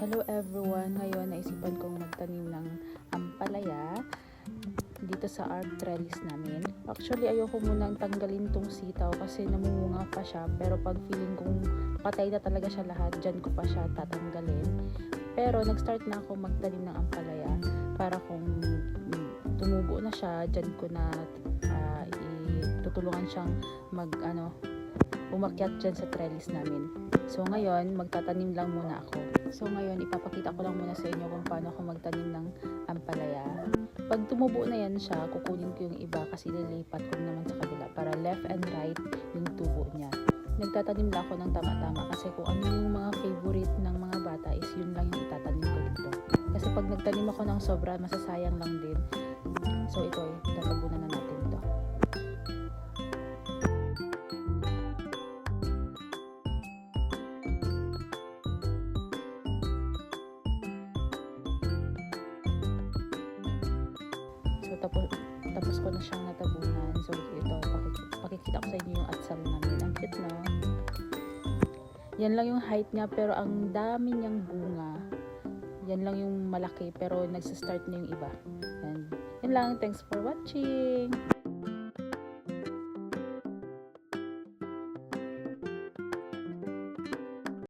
Hello everyone! Ngayon naisipan kong magtanim ng ampalaya dito sa art trellis namin. Actually ayoko munang tanggalin tong sitaw kasi namumunga pa siya pero pag feeling kong patay na talaga siya lahat, dyan ko pa siya tatanggalin. Pero nag-start na ako magtanim ng ampalaya para kung tumubo na siya, dyan ko na ah, itutulungan siyang mag ano, umakyat dyan sa trellis namin. So ngayon, magtatanim lang muna ako. So ngayon, ipapakita ko lang muna sa inyo kung paano ako magtanim ng ampalaya. Pag tumubo na yan siya, kukunin ko yung iba kasi lilipat ko naman sa kabila para left and right yung tubo niya. Nagtatanim lang ako ng tama-tama kasi kung ano yung mga favorite ng mga bata is yun lang yung itatanim ko dito. Kasi pag nagtanim ako ng sobra, masasayang lang din. Tapos tapos ko na siyang natabunan. So ito pakik- pakikita ko sa inyo yung atsal namin. Ang cute no. Yan lang yung height niya pero ang dami niyang bunga. Yan lang yung malaki pero nagsa-start na yung iba. Yan. Yan lang. Thanks for watching.